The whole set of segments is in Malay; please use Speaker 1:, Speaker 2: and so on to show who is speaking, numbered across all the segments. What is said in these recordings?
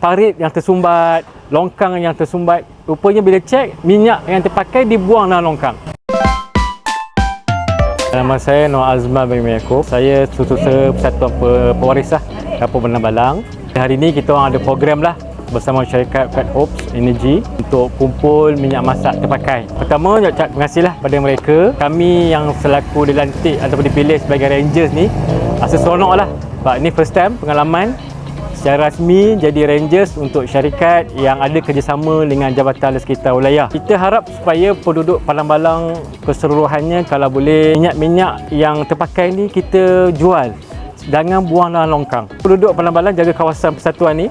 Speaker 1: parit yang tersumbat, longkang yang tersumbat. Rupanya bila cek, minyak yang terpakai dibuang dalam longkang. Nama saya Noor Azman bin Yaakob. Saya Sutera Persatuan Pe- Pewaris lah, Dapur Bandar Balang. Hari ini kita orang ada program lah bersama syarikat Fat Hopes Energy untuk kumpul minyak masak terpakai. Pertama, nak ucap terima kasih lah pada mereka. Kami yang selaku dilantik ataupun dipilih sebagai Rangers ni, rasa seronok lah. Sebab ini first time pengalaman secara rasmi jadi Rangers untuk syarikat yang ada kerjasama dengan Jabatan di sekitar wilayah. Kita harap supaya penduduk Padang Balang keseluruhannya kalau boleh minyak-minyak yang terpakai ni kita jual. Jangan buang dalam longkang. Penduduk Padang Balang jaga kawasan persatuan ni.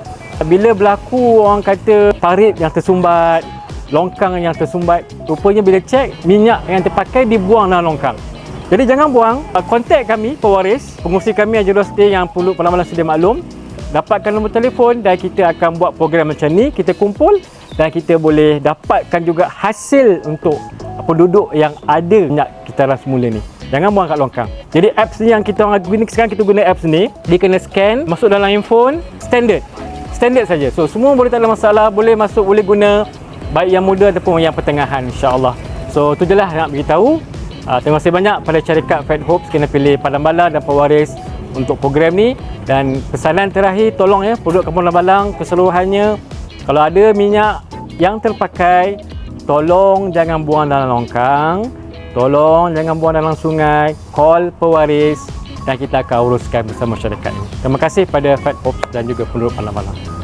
Speaker 1: Bila berlaku orang kata parit yang tersumbat, longkang yang tersumbat, rupanya bila cek minyak yang terpakai dibuang dalam longkang. Jadi jangan buang. Kontak kami, pewaris, pengurusi kami Haji Rosti yang Padang Balang sudah maklum dapatkan nombor telefon dan kita akan buat program macam ni. Kita kumpul dan kita boleh dapatkan juga hasil untuk penduduk yang ada minyak kitaran semula ni. Jangan buang kat longkang. Jadi apps ni yang kita orang guna sekarang kita guna apps ni dia kena scan masuk dalam handphone standard. Standard saja. So semua boleh tak ada masalah. Boleh masuk boleh guna. Baik yang muda ataupun yang pertengahan insyaAllah. So tu je lah nak beritahu. Uh, terima kasih banyak pada syarikat Fed Hopes. Kena pilih Padang Balang dan pewaris untuk program ni. Dan pesanan terakhir tolong ya penduduk Kampung Padang Balang keseluruhannya. Kalau ada minyak yang terpakai tolong jangan buang dalam longkang. Tolong jangan buang dalam sungai. Call pewaris dan kita akan uruskan bersama syarikat ini. Terima kasih pada Fed Hopes dan juga penduduk Padang Balang